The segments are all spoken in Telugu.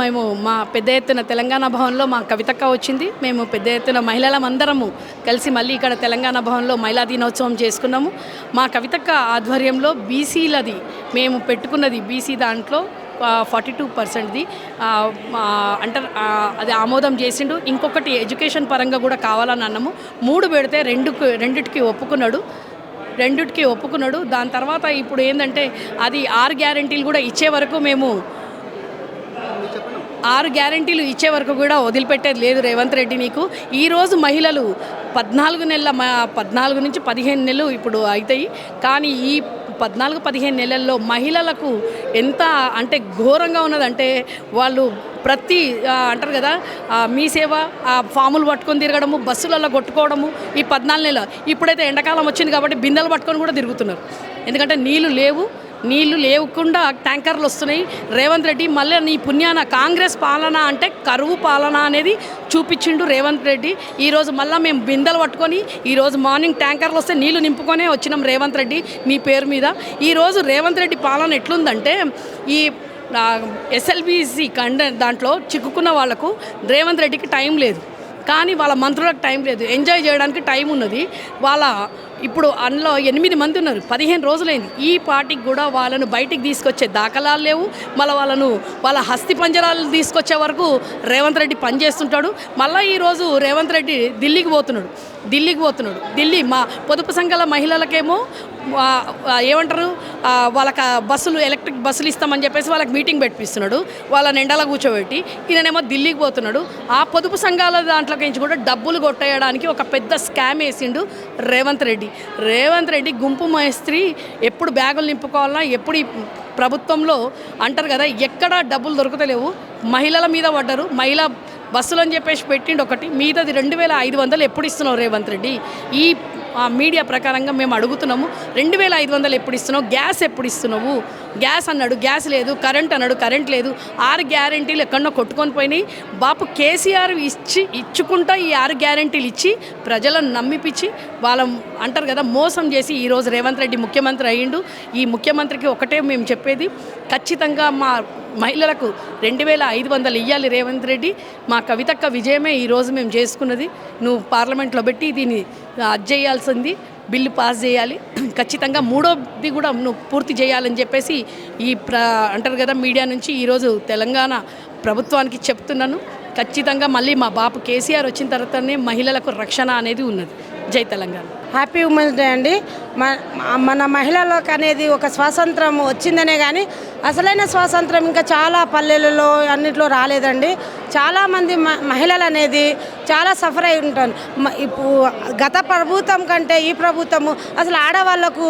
మేము మా పెద్ద ఎత్తున తెలంగాణ భవన్లో మా కవితక్క వచ్చింది. మేము పెద్ద ఎత్తున మహిళలమందరము కలిసి మళ్ళీ ఇక్కడ తెలంగాణ భవన్లో మహిళా దినోత్సవం చేసుకున్నాము. మా కవితక్క ఆధ్వర్యంలో బీసీలది మేము పెట్టుకున్నది బీసీ దాంట్లో ఫార్టీ టూ పర్సెంట్ది. అంటారు అది ఆమోదం చేసిండు. ఇంకొకటి ఎడ్యుకేషన్ పరంగా కూడా కావాలని అన్నాము. మూడు పెడితే రెండుకు రెండిటికి ఒప్పుకున్నాడు. రెండిటికి ఒప్పుకున్నాడు. దాని తర్వాత ఇప్పుడు ఏంటంటే అది ఆరు గ్యారంటీలు కూడా ఇచ్చే వరకు మేము ఆరు గ్యారంటీలు ఇచ్చే వరకు కూడా వదిలిపెట్టేది లేదు రేవంత్ రెడ్డి నీకు. ఈరోజు మహిళలు పద్నాలుగు నెలల మా పద్నాలుగు నుంచి పదిహేను నెలలు ఇప్పుడు అవుతాయి. కానీ ఈ పద్నాలుగు పదిహేను నెలల్లో మహిళలకు ఎంత అంటే ఘోరంగా ఉన్నదంటే వాళ్ళు ప్రతి అంటారు కదా మీ సేవ ఆ ఫాములు పట్టుకొని తిరగడము బస్సులలో కొట్టుకోవడము ఈ పద్నాలుగు నెలలు. ఇప్పుడైతే ఎండాకాలం వచ్చింది కాబట్టి బిందెలు పట్టుకొని కూడా తిరుగుతున్నారు. ఎందుకంటే నీళ్ళు లేవు నీళ్ళు లేకుండా ట్యాంకర్లు వస్తున్నాయి. రేవంత్ రెడ్డి మళ్ళీ నీ పుణ్యాన కాంగ్రెస్ పాలన అంటే కరువు పాలన అనేది చూపించిండు రేవంత్ రెడ్డి. ఈరోజు మళ్ళీ మేము బిందెలు పట్టుకొని ఈరోజు మార్నింగ్ ట్యాంకర్లు వస్తే నీళ్ళు నింపుకొనే వచ్చినాం రేవంత్ రెడ్డి మీ పేరు మీద. ఈరోజు రేవంత్ రెడ్డి పాలన ఎట్లుందంటే ఈ ఎస్ఎల్బిసి కండ దాంట్లో చిక్కుకున్న వాళ్ళకు రేవంత్ రెడ్డికి టైం లేదు. కానీ వాళ్ళ మంత్రులకు టైం లేదు. ఎంజాయ్ చేయడానికి టైం ఉన్నది. వాళ్ళ ఇప్పుడు అందులో ఎనిమిది మంది ఉన్నారు. పదిహేను రోజులైంది. ఈ పార్టీకి కూడా వాళ్ళను బయటికి తీసుకొచ్చే దాఖలాలు లేవు. మళ్ళీ వాళ్ళను వాళ్ళ హస్తి పంజరాలు తీసుకొచ్చే వరకు రేవంత్ రెడ్డి పనిచేస్తుంటాడు మళ్ళీ ఈరోజు రేవంత్ రెడ్డి ఢిల్లీకి పోతున్నాడు. ఢిల్లీకి పోతున్నాడు. ఢిల్లీ మా పొదుపు సంఘాల మహిళలకేమో ఏమంటారు? వాళ్ళకి ఆ బస్సులు ఎలక్ట్రిక్ బస్సులు ఇస్తామని చెప్పేసి వాళ్ళకి మీటింగ్ పెట్టిస్తున్నాడు వాళ్ళని ఎండలో కూర్చోబెట్టి ఈయనేమో ఢిల్లీకి పోతున్నాడు. ఆ పొదుపు సంఘాల దాంట్లో నుంచి కూడా డబ్బులు కొట్టేయడానికి ఒక పెద్ద స్కామ్ వేసిండు రేవంత్ రెడ్డి. రేవంత్ రెడ్డి గుంపు మేస్త్రి ఎప్పుడు బ్యాగులు నింపుకోవాలన్నా ఎప్పుడు ఈ ప్రభుత్వంలో అంటారు కదా ఎక్కడ డబ్బులు దొరుకుతలేవు. మహిళల మీద పడ్డారు. మహిళా బస్సులు అని చెప్పేసి పెట్టిండు ఒకటి. మిగతాది రెండు వేల ఐదు వందలు ఎప్పుడు ఇస్తున్నావు రేవంత్ రెడ్డి? ఈ మీడియా ప్రకారంగా మేము అడుగుతున్నాము రెండు వేల ఐదు వందలు ఎప్పుడు ఇస్తున్నావు? గ్యాస్ ఎప్పుడు ఇస్తున్నావు? గ్యాస్ అన్నాడు గ్యాస్ లేదు కరెంట్ అన్నాడు కరెంట్ లేదు. ఆరు గ్యారంటీలు ఎక్కడో కొట్టుకొని పోయినాయి. బాపు కేసీఆర్ ఇచ్చి ఇచ్చుకుంటా ఈ ఆరు గ్యారంటీలు ఇచ్చి ప్రజలను నమ్మిపించి వాళ్ళ అంటారు కదా మోసం చేసి ఈరోజు రేవంత్ రెడ్డి ముఖ్యమంత్రి అయ్యిండు. ఈ ముఖ్యమంత్రికి ఒకటే మేము చెప్పేది ఖచ్చితంగా మా మహిళలకు రెండు వేల ఐదు వందలు ఇవ్వాలి రేవంత్ రెడ్డి. మా కవితక్క విజయమే ఈరోజు మేము చేసుకున్నది. నువ్వు పార్లమెంట్లో పెట్టి దీన్ని అది చేయాల్సింది. బిల్లు పాస్ చేయాలి. ఖచ్చితంగా మూడోది కూడా నువ్వు పూర్తి చేయాలని చెప్పేసి ఈ ప్ర అంటారు కదా మీడియా నుంచి ఈరోజు తెలంగాణ ప్రభుత్వానికి చెప్తున్నాను. ఖచ్చితంగా మళ్ళీ మా బాపు కేసీఆర్ వచ్చిన తర్వాతనే మహిళలకు రక్షణ అనేది ఉన్నది. జై తెలంగాణ. హ్యాపీ ఉమెన్స్ డే అండి. మ- మన మహిళలకు అనేది ఒక స్వాతంత్రం వచ్చిందనే కానీ అసలైన స్వాతంత్రం ఇంకా చాలా పల్లెలలో అన్నిట్లో రాలేదండి. చాలామంది మ మహిళలు అనేది చాలా సఫర్ అయి ఉంటారు. ఇప్పుడు గత ప్రభుత్వం కంటే ఈ ప్రభుత్వము అసలు ఆడవాళ్ళకు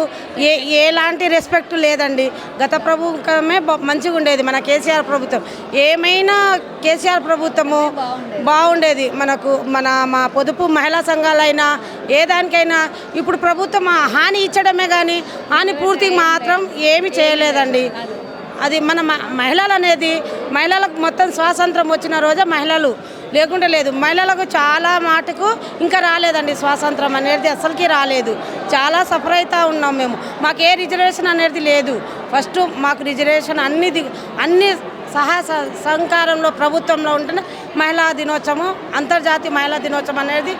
ఏ ఎలాంటి రెస్పెక్ట్ లేదండి. గత ప్రభుత్వమే మంచిగా ఉండేది మన కేసీఆర్ ప్రభుత్వం. ఏమైనా కేసీఆర్ ప్రభుత్వము బాగుండేది మనకు మన మా పొదుపు మహిళా సంఘాలైనా ఏ దానికైనా. ఇప్పుడు ప్రభుత్వం హాని ఇచ్చడమే కానీ హాని పూర్తి మాత్రం ఏమి చేయలేదండి. అది మన మ- మహిళలు అనేది మహిళలకు మొత్తం స్వాతంత్రం వచ్చిన రోజే మహిళలు లేకుండా లేదు. మహిళలకు చాలా మాటకు ఇంకా రాలేదండి స్వాతంత్రం అనేది అసలుకి రాలేదు. చాలా సఫర్ అవుతూ ఉన్నాం మేము. మాకు ఏ రిజర్వేషన్ అనేది లేదు. ఫస్ట్ మాకు రిజర్వేషన్ అన్ని అన్ని సహా సహకారంలో ప్రభుత్వంలో ఉంటున్న మహిళా దినోత్సవం అంతర్జాతీయ మహిళా దినోత్సవం అనేది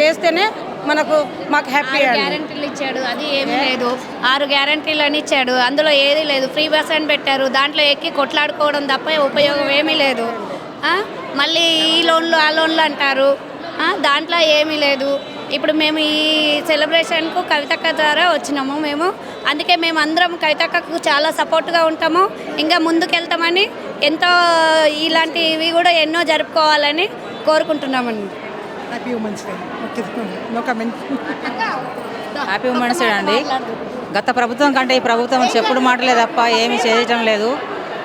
చేస్తేనే మనకు మాకు హ్యాపీ గ్యారంటీలు ఇచ్చాడు అది ఏమీ లేదు. ఆరు గ్యారంటీలు అని ఇచ్చాడు. అందులో ఏది లేదు. ఫ్రీ బస్ అని పెట్టారు. దాంట్లో ఎక్కి కొట్లాడుకోవడం తప్ప ఉపయోగం ఏమీ లేదు? మళ్ళీ ఈ లోన్లు ఆ లోన్లు అంటారు? దాంట్లో ఏమీ లేదు. ఇప్పుడు మేము ఈ సెలబ్రేషన్కు కవితక్క ద్వారా వచ్చినాము మేము. అందుకే మేము అందరం కవితక్కకు చాలా సపోర్ట్గా ఉంటాము. ఇంకా ముందుకెళ్తామని ఎంతో ఇలాంటివి కూడా ఎన్నో జరుపుకోవాలని కోరుకుంటున్నామండి. Happy women's day okay no comment happy women's day అండి. గత ప్రభుత్వం కంటే ఈ ప్రభుత్వం చెప్పుడు మాటలే తప్ప ఏమీ చేయటం లేదు.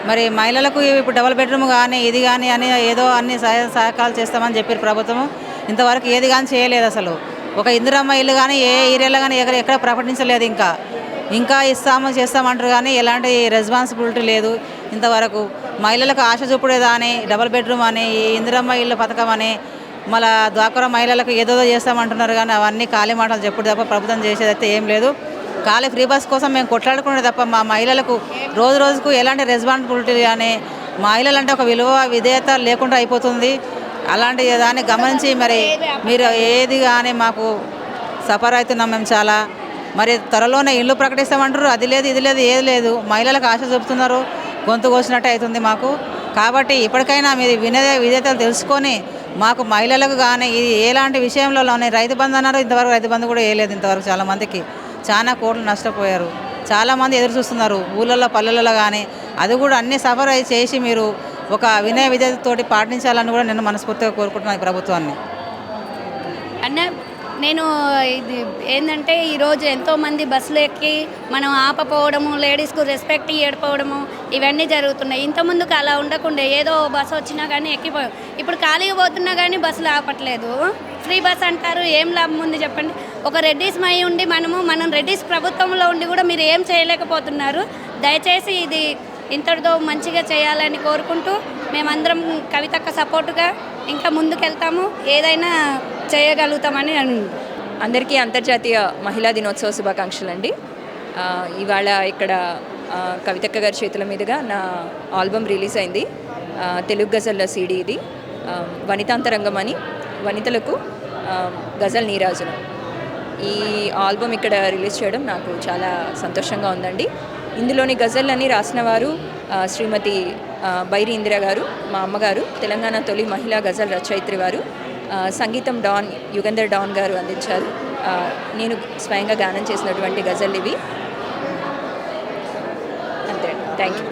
మరి మహిళలకు ఇప్పుడు డబుల్ బెడ్రూమ్ కానీ ఇది కానీ అని ఏదో అన్ని సహాయ సహకారాలు చేస్తామని చెప్పారు ప్రభుత్వం. ఇంతవరకు ఏది కానీ చేయలేదు అసలు. ఒక ఇందిరమ్మ ఇల్లు కానీ ఏ ఏరియాలో కానీ ఎక్కడ ఎక్కడ ప్రకటించలేదు ఇంకా. ఇంకా ఇస్తాము చేస్తామంటారు కానీ ఎలాంటి రెస్పాన్సిబిలిటీ లేదు ఇంతవరకు. మహిళలకు ఆశ చూపుడేదా అని డబుల్ బెడ్రూమ్ అని ఈ ఇందిరమ్మ ఇల్లు పథకం అని మళ్ళా ద్వాకర మహిళలకు ఏదోదో చేస్తామంటున్నారు కానీ అవన్నీ ఖాళీ మాటలు చెప్పుడు తప్ప ప్రభుత్వం చేసేదైతే ఏం లేదు. ఖాళీ ఫ్రీ బస్ కోసం మేము కొట్లాడుకునే తప్ప మా మహిళలకు రోజు రోజుకు ఎలాంటి రెస్పాన్సిబిలిటీ కానీ మహిళలు అంటే ఒక విలువ విధేయత లేకుండా అయిపోతుంది. అలాంటి దాన్ని గమనించి మరి మీరు ఏది కానీ మాకు సఫర్ అవుతున్నాం మేము చాలా. మరి త్వరలోనే ఇల్లు ప్రకటిస్తామంటారు అది లేదు ఇది లేదు ఏది లేదు. మహిళలకు ఆశ చూపుతున్నారు. గొంతు కోసినట్టు అవుతుంది మాకు. కాబట్టి ఇప్పటికైనా మీరు వినదే విధేతలు తెలుసుకొని మాకు మహిళలకు కానీ ఇది ఎలాంటి విషయంలోనే రైతు బంధు అన్నారు ఇంతవరకు రైతు బంధు కూడా వేయలేదు ఇంతవరకు చాలామందికి చాలా కోట్లు నష్టపోయారు. చాలామంది ఎదురు చూస్తున్నారు ఊళ్ళల్లో పల్లెలలో కానీ. అది కూడా అన్ని సఫర్ చేసి మీరు ఒక వినయ విధేయతతోటి పాటించాలని కూడా నేను మనస్ఫూర్తిగా కోరుకుంటున్నాను ప్రభుత్వాన్ని. నేను ఇది ఏంటంటే ఈరోజు ఎంతోమంది బస్సులు ఎక్కి మనం ఆపపోవడము లేడీస్కు రెస్పెక్ట్ ఇవ్వకపోవడము ఇవన్నీ జరుగుతున్నాయి. ఇంతకుముందుకు అలా ఉండకుండా ఏదో బస్సు వచ్చినా కానీ ఎక్కిపోయాం. ఇప్పుడు ఖాళీగా పోతున్నా కానీ బస్సులు ఆపట్లేదు. ఫ్రీ బస్ అంటారు ఏం లాభం ఉంది చెప్పండి? ఒక రెడ్డిస్ మై ఉండి మనము మనం రెడ్డిస్ ప్రభుత్వంలో ఉండి కూడా మీరు ఏం చేయలేకపోతున్నారు. దయచేసి ఇది ఇంతటితో మంచిగా చేయాలని కోరుకుంటూ మేమందరం కవితక్క సపోర్టుగా ఇంకా ముందుకెళ్తాము. ఏదైనా చేయగలుగుతామని అందరికీ అంతర్జాతీయ మహిళా దినోత్సవ శుభాకాంక్షలు అండి. ఇవాళ ఇక్కడ కవితక్క గారి చేతుల మీదుగా నా ఆల్బమ్ రిలీజ్ అయింది. తెలుగు గజల్ల సీడీ ఇది. వనితాంతరంగం అని వనితలకు గజల్ నీరాజనం. ఈ ఆల్బమ్ ఇక్కడ రిలీజ్ చేయడం నాకు చాలా సంతోషంగా ఉందండి. ఇందులోని గజల్ని రాసిన వారు శ్రీమతి బైరి ఇందిరా గారు మా అమ్మగారు తెలంగాణ తొలి మహిళా గజల్ రచయిత్రి వారు. సంగీతం డాన్ యుగంధర్ డాన్ గారు అందించారు. నేను స్వయంగా గానం చేసినటువంటి గజల్ ఇవి. అంతే థ్యాంక్ యూ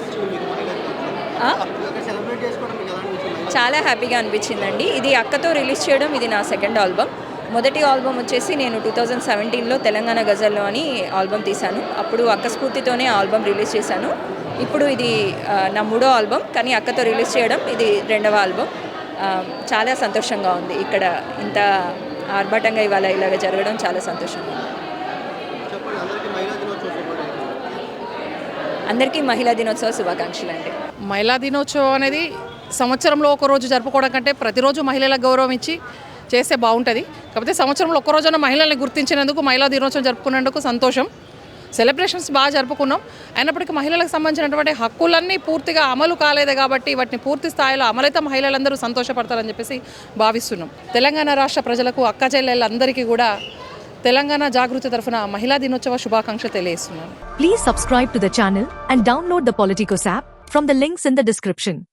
చాలా హ్యాపీగా అనిపించిందండి. ఇది అక్కతో రిలీజ్ చేయడం ఇది నా సెకండ్ ఆల్బమ్. మొదటి ఆల్బమ్ వచ్చేసి నేను టూ థౌజండ్ సెవెంటీన్లో తెలంగాణ గజల్లో అని ఆల్బమ్ తీశాను. అప్పుడు అక్క స్ఫూర్తితోనే ఆల్బమ్ రిలీజ్ చేశాను. ఇప్పుడు ఇది నా మూడో ఆల్బమ్ కానీ అక్కతో రిలీజ్ చేయడం ఇది రెండవ ఆల్బమ్. చాలా సంతోషంగా ఉంది. ఇక్కడ ఇంత ఆర్భాటంగా ఇవాళ ఇలాగ జరగడం చాలా సంతోషంగా ఉంది. అందరికీ మహిళా దినోత్సవ శుభాకాంక్షలు. అండి. మహిళా దినోత్సవం అనేది సంవత్సరంలో ఒక రోజు జరుపుకోవడం కంటే ప్రతిరోజు మహిళలకు గౌరవం ఇచ్చి చేస్తే బాగుంటుంది. కాకపోతే సంవత్సరంలో ఒక్క రోజున మహిళల్ని గుర్తించినందుకు మహిళా దినోత్సవం జరుపుకున్నందుకు సంతోషం. సెలబ్రేషన్స్ బాగా జరుపుకున్నాం. అయినప్పటికీ మహిళలకు సంబంధించినటువంటి హక్కులన్నీ పూర్తిగా అమలు కాలేదు కాబట్టి వాటిని పూర్తి స్థాయిలో అమలైతే మహిళలందరూ సంతోషపడతారని చెప్పేసి భావిస్తున్నాం. తెలంగాణ రాష్ట్ర ప్రజలకు అక్క చెల్లెళ్ళందరికీ కూడా తెలంగాణ జాగృతి తరఫున మహిళా దినోత్సవ శుభాకాంక్షలు తెలియజేస్తున్నాను. Please subscribe to the channel and download the Politicos app from the links in the description